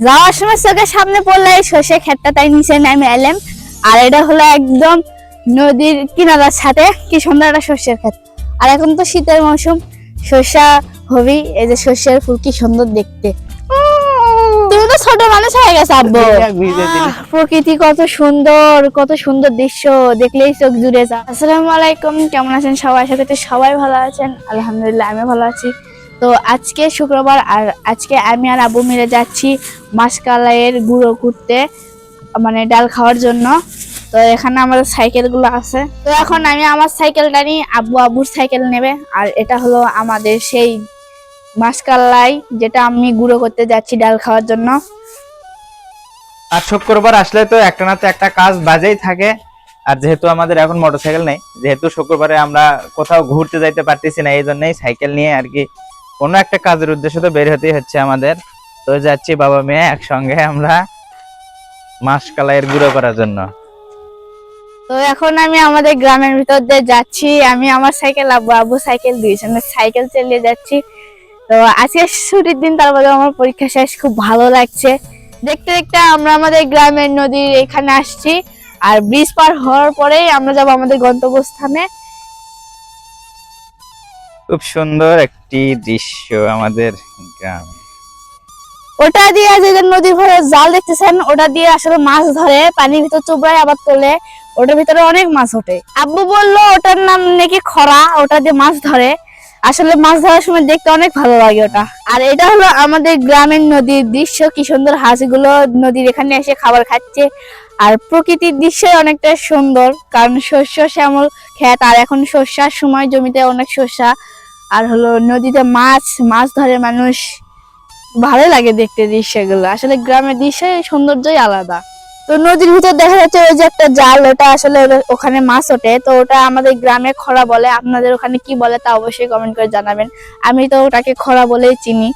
যাওয়ার সময় চোখের সামনে পড়লে এই সর্ষে ক্ষেতটা তাই নিচে নেমে এলাম। আর এটা হলো একদম নদীর কিনারার সাথে কি সুন্দর একটা সর্ষের ক্ষেত। আর এখন তো শীতের মৌসুম সর্ষা হবি এই যে সর্ষের ফুল কি সুন্দর দেখতে। তুমি তো ছোট মানুষ হয়ে গেছে আব্বু। প্রকৃতি কত সুন্দর কত সুন্দর দৃশ্য দেখলেই চোখ জুড়ে যা আসসালামু আলাইকুম কেমন আছেন সবাই? আশা করছি সবাই ভালো আছেন। আলহামদুলিল্লাহ আমি ভালো আছি। তো আজকে শুক্রবার আর আজকে আমি আর আবু মিলে যাচ্ছি মাসকালাইয়ের গুঁড়ো করতে মানে ডাল খাওয়ার জন্য। তো এখানে আমাদের সাইকেলগুলো আছে। তো এখন আমি আমার সাইকেলটা নিই আব্বু আব্বুর সাইকেল নেবে। আর এটা হলো আমাদের সেই মাসকালাই যেটা আমি গুঁড়ো করতে যাচ্ছি ডাল খাওয়ার জন্য। আর শুক্রবার আসলে তো একটা না তো একটা কাজ বাজেই থাকে। আর যেহেতু আমাদের এখন মোটরসাইকেল নেই, যেহেতু শুক্রবারে আমরা কোথাও ঘুরতে যাইতে পারতেছি না, এই জন্যই সাইকেল নিয়ে আর কি কোনো একটা কাজের উদ্দেশ্যে তো বের হতেই হচ্ছে আমাদের। তো যাচ্ছি বাবা মেয়ে একসঙ্গে আমরা মাস কালাইয়ের গুঁড়ো করার জন্য। তো এখন আমি আমাদের গ্রামের ভিতর দিয়ে যাচ্ছি। আমি আমার সাইকেল, আব্বু আব্বু সাইকেল দিয়েছেন সাইকেল চালিয়ে যাচ্ছি। তো আজকে ছুটির দিন তারপরে আমার পরীক্ষা শেষ। খুব ভালো লাগছে। দেখতে দেখতে আমরা আমাদের গ্রামের নদীর এখানে আসছি। আর ব্রিজ পার হওয়ার পরেই আমরা যাব আমাদের গন্তব্যস্থানে। খুব সুন্দর একটি দৃশ্য আমাদের গ্রাম। ওটা দিয়ে যে নদীর ভরে জাল দেখতেছেন, ওটা দিয়ে আসলে মাছ ধরে, পানির ভিতর চুবড়ায় আবার তোলে ওটার ভিতরে অনেক মাছ ওঠে। আব্বু বলল, ওটার নাম নাকি খরা, ওটা দিয়ে মাছ ধরে। আসলে মাছ ধরার সময় দেখতে অনেক ভালো লাগে ওটা। আর এটা হলো আমাদের গ্রামের নদীর দৃশ্য, কি সুন্দর হাঁসগুলো নদীর এখানে এসে খাবার খাচ্ছে। আর প্রকৃতির দৃশ্য অনেকটা সুন্দর, কারণ শস্য শ্যামল ক্ষেত আর এখন শস্যার সময় জমিতে অনেক শস্যা। আর হলো নদীতে মাছ মাছ ধরে মানুষ, ভালো লাগে দেখতে দৃশ্যগুলো। আসলে গ্রামের দৃশ্যের সৌন্দর্যই আলাদা। তো নদীর ভিতর দেখা যাচ্ছে ওই যে একটা জাল, ওটা আসলে ওখানে মাছ ওঠে। তো ওটা আমাদের গ্রামে খরা বলে, আপনাদের ওখানে কি বলে তা অবশ্যই কমেন্ট করে জানাবেন। আমি তো ওটাকে খরা বলেই চিনি।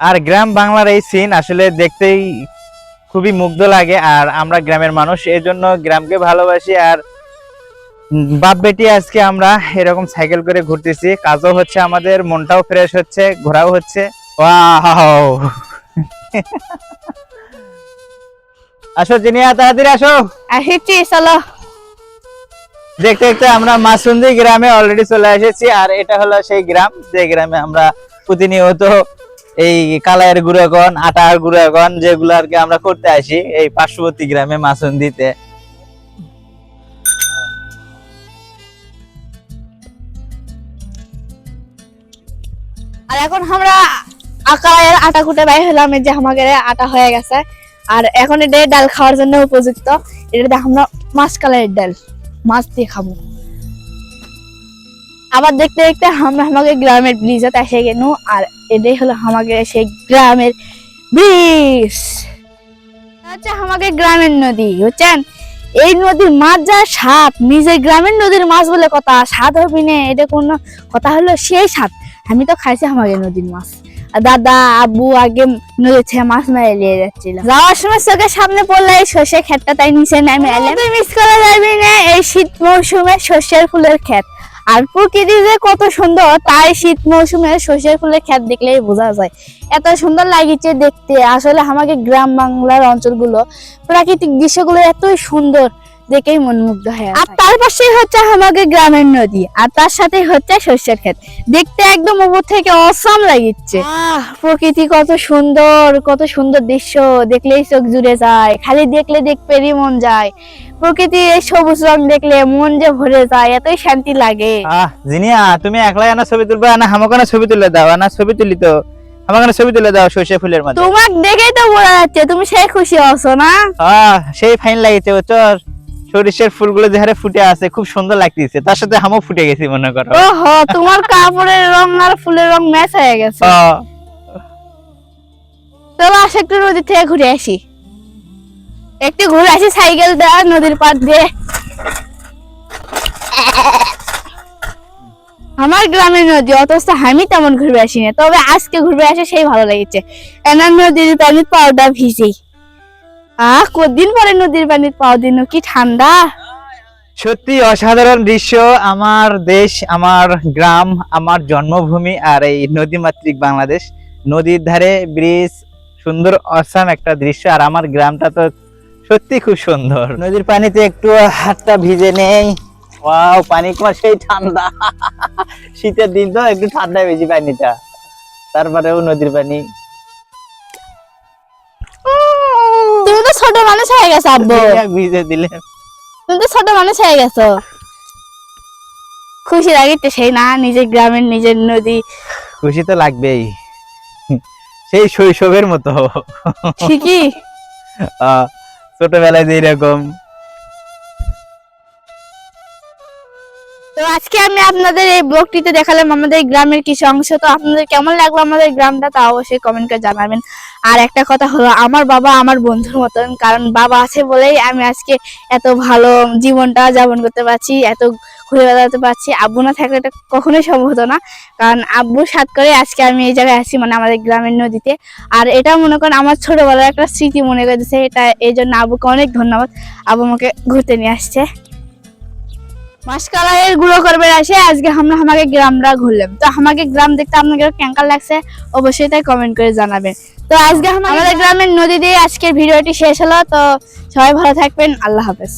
আর গ্রাম বাংলার এই সিন আসলে দেখতেই খুবই মুগ্ধ লাগে, আর আমরা গ্রামের মানুষ এই জন্য গ্রামকে ভালোবাসি, আর বাপ বেটি আজকে আমরা এরকম সাইকেল করে ঘুরতেছি। কাজও হচ্ছে আমাদের মনটাও ফ্রেশ হচ্ছে ঘোরাও হচ্ছে। ওয়াও আসো জিনিয়া তাড়াতাড়ি আসো। আসিছি চলো। দেখতে দেখতে আমরা মাসুন্দি গ্রামে অলরেডি চলে এসেছি আর এটা হলো সেই গ্রাম। যে গ্রামে আমরা প্রতিনিয়ত এই কালাইয়ের গুঁড়োগণ আটার গুঁড়োগণ যেগুলো আর কি আমরা করতে আসি এই পার্শ্ববর্তী গ্রামে মাসুন্দিতে। আর এখন আমরা আকারের আটা কুটে বাই হলাম যে আমাদের আটা হয়ে গেছে। আর এখন এটা ডাল খাওয়ার জন্য উপযুক্ত। এটা আমরা মাছ কালারের ডাল, মাছ দিয়ে খাব। আবার দেখতে দেখতে আমরা আমাদের গ্রামের ব্রিজে এসে গেল আর এটাই হলো আমাদের সেই গ্রামের ব্রিজ হচ্ছে আমাদের গ্রামের নদী, বুঝছেন? এই নদীর মাছ যা স্বাদ নিজের গ্রামের নদীর মাছ বলে কথা স্বাদ হবে না, এটা কোনো কথা হলো সেই স্বাদ আমি তো খাইছি আমাদের নদীর মাছ। দাদা আবু আগে নদীতে মাছ মেরে নিয়ে যাচ্ছিল। যাওয়ার সময় চোখের সামনে পড়লে এই সর্ষে ক্ষেতটা তাই নিচে নেমে মিস করা যাবে না, এই শীত মৌসুমে সর্ষের ফুলের ক্ষেত। আর প্রকৃতি যে কত সুন্দর, তাই শীত মৌসুমে সর্ষের ফুলের ক্ষেত দেখলেই বোঝা যায়। এত সুন্দর লাগিছে দেখতে। আসলে আমাকে গ্রাম বাংলার অঞ্চলগুলো, প্রাকৃতিক দৃশ্যগুলো এতই সুন্দর। দেখেই মনমুগ্ধ হয় আর তার পাশেই হচ্ছে আমাদের গ্রামের নদী আর তার সাথে হচ্ছে শস্যের ক্ষেত। দেখতে একদম উপর থেকে অসম লাগিচ্ছে। প্রকৃতি কত সুন্দর কত সুন্দর দৃশ্য দেখলেই চোখ জুড়ে যায় খালি দেখলে দেখতেরই মন যায়। প্রকৃতি এই সবুজ রং দেখলে মন যে ভরে যায় এতই শান্তি লাগে। আহ জিনিয়া তুমি একলাই আনা ছবি তুলবে না আমাকে ছবি তুলে দাও? না ছবি তুলি তো। আমাকে ছবি তুলে দাও সর্ষে ফুলের মধ্যে। তোমাক দেখেই তো বোঝা যাচ্ছে তুমি সেই খুশি আছো না? আহ সেই ফাইন লাগিছে চর। সরিষার ফুলগুলো যে হারে ফুটে আছে খুব সুন্দর লাগতেছে। তার সাথে হামও ফুটে গেছি মনে করো। ওহো তোমার কাপড়ের রং আর ফুলের রং ম্যাচ হয়ে গেছে। চলো আসো একটু নদী থেকে ঘুরে আসি। একটু ঘুরে আসি সাইকেল দেওয়া নদীর পাড় দিয়ে। আমার গ্রামের নদী অথচ আমি তেমন ঘুরবে আসি না তবে আজকে ঘুরবে আসে সেই ভালো লেগেছে। এনার নদীর পানির পাউডার ভিজে। আহ কদিন পরে নদীর পানির পাও দিন কি ঠান্ডা? সত্যি অসাধারণ দৃশ্য। আমার দেশ, আমার গ্রাম, আমার জন্মভূমি আর এই নদীমাতৃক বাংলাদেশ। নদীর ধারে ব্রিজ, সুন্দর অসাম একটা দৃশ্য। আর আমার গ্রামটা তো সত্যি খুব সুন্দর। নদীর পানিতে একটু হাতটা ভিজে নেই। ওয়াও, পানি কুয়া সেই ঠান্ডা। শীতের দিন তো একটু ঠান্ডা বেশি পানিটা। তারপরেও নদীর পানি ছোট মানুষ হয়ে গেছো আব্বু। ভিজে দিলে তুমি তো ছোট মানুষ হয়ে গেছো। খুশি লাগে তো সেই না নিজের গ্রামের নিজের নদী। খুশি তো লাগবেই। সেই শৈশবের মতো। ঠিকই। ছোটবেলায় যে তো আজকে আমি আপনাদের এই ব্লগটিতে দেখালাম আমাদের গ্রামের কিছু অংশ। তো আপনাদের কেমন লাগল আমাদের গ্রামটা, তা অবশ্যই কমেন্ট করে জানাবেন। আর একটা কথা হলো, আমার বাবা আমার বন্ধুর মতন, কারণ বাবা আছে বলেই আমি আজকে এত ভালো জীবনটা যাপন করতে পারছি, এত ঘুরে বেড়াতে পারছি। আব্বু না থাকলে এটা কখনোই সম্ভব হতো না, কারণ আব্বুর সাথ করে আজকে আমি এই জায়গায় আছি মানে আমাদের গ্রামের নদীতে। আর এটা মনে করেন আমার ছোটবেলার একটা স্মৃতি মনে করে দিচ্ছে এটা এই জন্য আব্বুকে অনেক ধন্যবাদ। আব্বু আমাকে ঘুরতে নিয়ে আসছে। মাসকালাইয়ের গুঁড়ো করবে আসে আজকে আমরা আমাকে গ্রামরা ঘুরলাম। তো আমাকে গ্রাম দেখতে আপনাদের কেঙ্কার লাগছে অবশ্যই তাই কমেন্ট করে জানাবেন। তো আজকে আমাদের গ্রামের নদী দিয়ে আজকের ভিডিওটি শেষ হলো তো সবাই ভালো থাকবেন আল্লাহ হাফেজ।